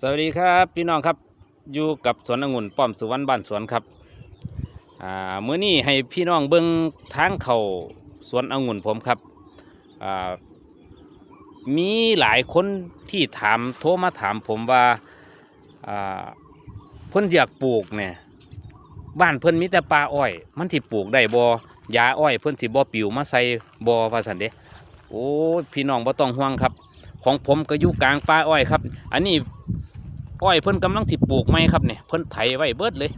สวัสดีครับพี่น้องครับอยู่กับสวนองุ่นป้อมสุวรรณบ้านสวนครับอ่ามื้อนี้ให้พี่น้องเบิ่งทางเข้าสวนองุ่นผมครับอ่ามีหลายคนที่ถามโทรมาถามผมว่าอ่าเพิ่นอยากปลูกเนี่ยบ้านเพิ่นมีแต่ป่าอ้อย มันสิปลูกได้บ่ยาอ้อยเพิ่นสิบ่ปิวมาใส่บ่ว่าซั่นเด้โอ้พี่น้องบ่ต้องห่วงครับ ของผมก็อยู่กลางป่าอ้อยครับ อันนี้ อ้อยเพิ่นกำลังสิปลูกไม้ครับเนี่ยเพิ่นไถไว้เบิดเลย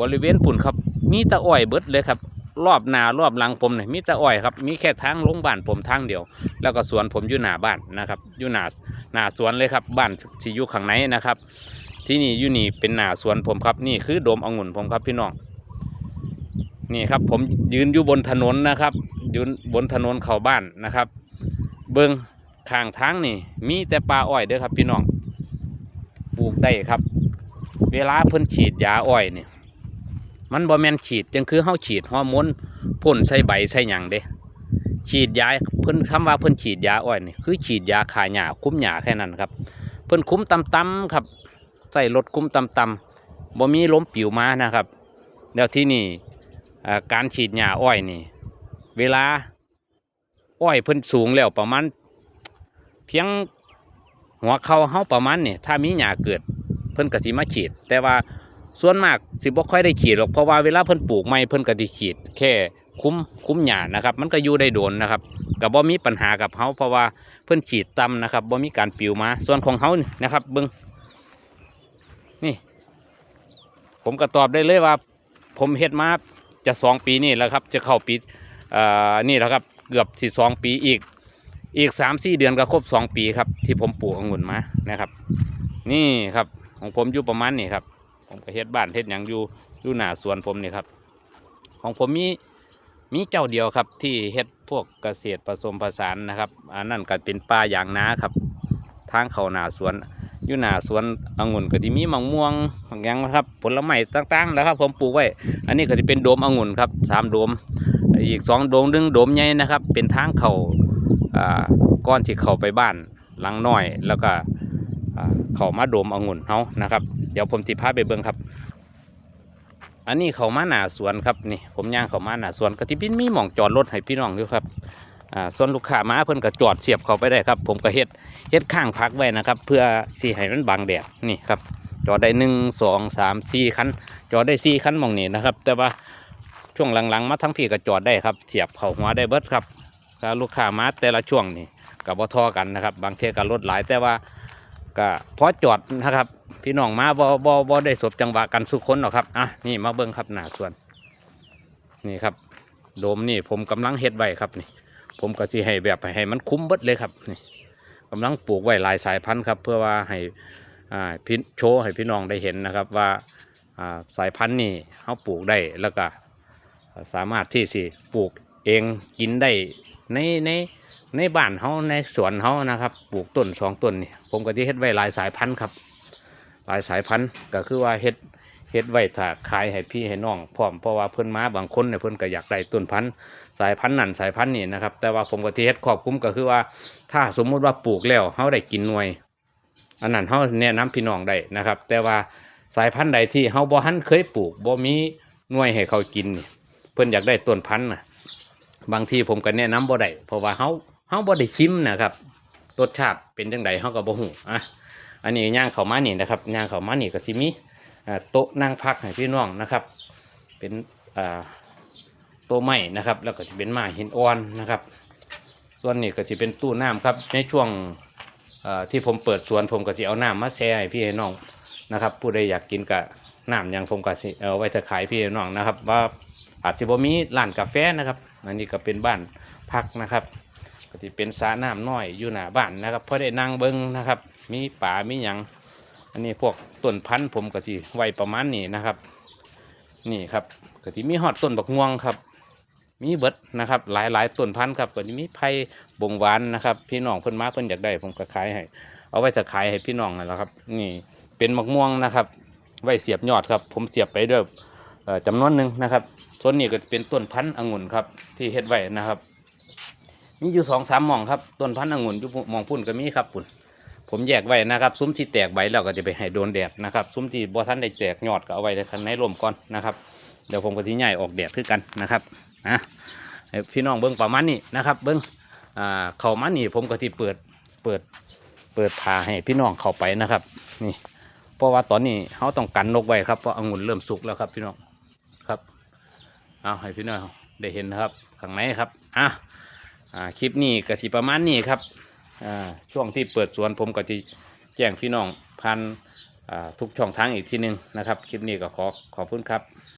บริเวณปุ่นครับ มีแตะอ้อยเบิดเลยครับ รอบหนารอบหลังผมเนี่ยมีแตะอ้อยครับ มีแค่ทางลงบ้านผมทางเดียว แล้วก็สวนผมอยู่หน้าบ้านนะครับอยู่หน้าหน้าสวนเลยครับบ้านที่อยู่ข้างในนะครับ ที่นี่อยู่นี่เป็นหน้าสวนผมครับ นี่คือโดมองุ่นผมครับพี่น้องนี่ครับผมยืนอยู่บนถนนนะครับยืนบนถนนเข้าบ้านนะครับ เบิงข้างทางนี่ มีแต่ป่าอ้อยเด้อครับพี่น้อง ปลูกได้ครับ เวลาเพิ่นฉีดยาอ้อยเนี่ยมันบ่แมนฉีดจังคือเฮาฉีดฮอร์โมนพ่นใส่ใบใส่หยังเด้ ฉีดยาเพิ่นคำว่าเพิ่นฉีดยาอ้อยนี่คือฉีดยาฆ่าหญ้าคุ้มหญ้าแค่นั้นครับ เพิ่นคุ้มตำตำๆครับใส่รถคุ้มตำตำๆบ่มีล้มปิวมานะครับ แล้วที่นี่การฉีดหญ้าอ้อยนี่ เวลาอ้อยเพิ่นสูงแล้วประมาณเพียง หัวเขาเฮาประมาณนี่ถ้ามีหญ้าเกิดเพิ่นก็สิมาฉีด แต่ว่าส่วนมากสิบ่ค่อยได้ฉีดหรอกเพราะว่าเวลาเพิ่นปลูกใหม่เพิ่นก็สิฉีดแค่คุ้มคุ้มหญ้านะครับ มันก็อยู่ได้โดนนะครับก็บ่มีปัญหากับเฮาเพราะว่าเพิ่นฉีดต่ำนะครับบ่มีการปลิวมา ส่วนของเฮานะครับเบิ่งนี่ ผมก็ตอบได้เลยว่า ผมเฮ็ดมาจะสองปีนี่แล้วครับ จะเข้าปีอ่อนี่แล้วครับ เกือบสิสองปีอีก อีกสามสี่เดือนก็ครบสองปีครับ ที่ผมปลูกองุ่นมานะครับ นี่ครับของผมอยู่ประมาณนี้ครับ ผมก็เฮ็ดบ้านเฮ็ดหยังอยู่อยู่หน้าสวนผมนี่ครับ ของผมมีมีเจ้าเดียวครับที่เฮ็ดพวกเกษตรผสมผสานนะครับอันนั้นก็เป็นป่าอย่างนาครับ ทางเขาหน้าสวนอยู่หน้าสวนองุ่นก็ที่มีมะม่วงบางอย่างนะครับ ผลไม้ต่างๆนะครับ ผมปลูกไว้ อันนี้ก็จะเป็นโดมองุ่นครับสามโดม อีกสองโดมหนึงโดมใหญ่นะครับ เป็นทางเขา ก้อนที่เข้าไปบ้านหลังน้อย แล้วก็เขามาโดมองุ่นเฮานะครับ เดี๋ยวผมสิพาไปเบิ่งครับ อันนี้เขามาหนาสวนครับนี่ผมย่างเขามาหนาสวนก็ที่เป็นมีหม่องจอดรถให้พี่น้องอยู่ครับอ่าส่วนลูกค้ามาเพิ่นก็จอดเสียบเข้าไปได้ครับ ผมก็เฮ็ดเฮ็ดข้างพักไว้นะครับ เพื่อสิให้มันบังแดดนี่ครับ จอดได้หนึ่งสองสามสี่คันจอดได้สี่คันมองนี้นะครับ แต่ว่าช่วงหลังๆ มาทั้งพี่ก็จอดได้ครับ เสียบเขาหัวได้เบิดครับ ถ้าลูกค้ามาแต่ละช่วงนี่กับบ่ทอกันนะครับ บางเทก็รถหลายแต่ว่าก็พอจอดนะครับ พี่น้องมาบ่บ่บ่ได้สบจังหวะกันสุขคนหรอกครับอะนี่มาเบิ่งครับหน้าสวน นี่ครับโดมนี่ผมกำลังเฮ็ดไว้ครับนี่ ผมก็สิให้แบบให้มันคุ้มเบิดเลยครับนี่กำลังปลูกไว้หลายสายพันธุ์ครับ เพื่อว่าให้อ่าพี่โชว์ให้พี่น้องได้เห็นนะครับว่าอ่าสายพันธุ์นี่เขาปลูกได้แล้วก็สามารถที่สิปลูกเองกินได้ ในในในบ้านเขาในสวนเขานะครับปลูกต้นสองต้นนี่ผมก็ที่เฮ็ดไว้หลายสายพันธุ์ครับ หลายสายพันธุ์ก็คือว่าเฮ็ดเฮ็ดไว้ถ้าขายให้พี่ให้น้องพร้อมเพราะว่าเพิ่นมาบางคนเนี่ยเพิ่นก็อยากได้ต้นพันธุ์สายพันธุ์นั่นสายพันธุ์นี่นะครับแต่ว่าผมก็ที่เฮ็ดครอบคลุมก็คือว่า ถ้าสมมุติว่าปลูกแล้วเขาได้กินหน่วย อันนั้นเขาแนะนำพี่น้องได้นะครับ แต่ว่าสายพันธุ์ใดที่เขาบ่ทันเคยปลูกบ่มีหน่วยให้เขากิน เพิ่นอยากได้ต้นพันธุ์น่ะ บางทีผมก็แนะนำบ่ได้เพราะว่าเฮาเฮาบ่ได้ชิมนะครับรสชาติเป็นจังไดเฮาก็บ่ฮู้อะอันนี้ย่างเข้ามานี่นะครับย่างเข้ามานี่ก็สิมีอ่าโต๊ะนั่งพักให้พี่น้องนะครับ เป็นอ่าโต๊ะไม้นะครับ แล้วก็จะเป็นไม้หินอ่อนนะครับ ส่วนนี้ก็จะเป็นตู้น้ำครับ ในช่วงอ่าที่ผมเปิดสวนผมก็สิเอาน้ำมาแช่ให้พี่น้องนะครับ ผู้ใดอยากกินก็น้ำหยังผมก็สิเอาไว้จะขายพี่น้องนะครับว่า อาจสิบ่มีร้านกาแฟนะครับอันนี้ก็เป็นบ้านพักนะครับก็ที่เป็นสระน้ำน้อยอยู่หน้าบ้านนะครับเพราะได้นั่งเบิ้งนะครับ มีป่ามีหยังอันนี้พวกต้นพันธุ์ผมก็ที่ไว้ประมาณนี้นะครับ นี่ครับก็ที่มีฮอดต้นบักม่วงครับ มีเบิดนะครับ หลายหลายต้นพันธุ์ครับก็ที่มีไผ่บงหวานนะครับ พี่น้องเพิ่นมาเพิ่นอยากได้ผมก็ขายให้ เอาไว้จะขายให้พี่น้องนั่นแหละครับ นี่เป็นมะม่วงนะครับ ไว้เสียบยอดครับ ผมเสียบไปด้วยจำนวนหนึ่งนะครับ ส่วนนี้ก็จะเป็นต้นพันธุ์องุ่นครับ ที่เฮ็ดไว้นะครับมีอยู่สองสามหม่องครับต้นพันธุ์องุ่นอยู่หม่องพุ่นก็มีครับปุ่นผมแยกไว้นะครับซุ้มที่แตกใบแล้วก็จะไปให้โดนแดดนะครับซุ้มที่บ่ทันได้แตกยอดก็เอาไว้ในข้างในร่มก่อนนะครับเดี๋ยวผมก็ที่ใหญ่ออกแดดคือกันนะครับนะพี่น้องเบิ้งประมาณนี้นะครับ เบิ้งอ่าเข้ามานี่ผมก็ที่เปิดเปิดเปิดพาให้พี่น้องเข้าไปนะครับ นี่ เพราะว่าตอนนี้เขาต้องกันนกไว้ครับเพราะองุ่นเริ่มสุกแล้วครับพี่น้อง เอาให้พี่น้องได้เห็นนะครับข้างในครับอะอ่าคลิปนี้ก็สิประมาณนี้ครับอ่าช่วงที่เปิดสวนผมก็จะแจ้งพี่น้องพันอ่าทุกช่องทางอีกทีหนึงนะครับ คลิปนี้ก็ขอขอบคุณครับ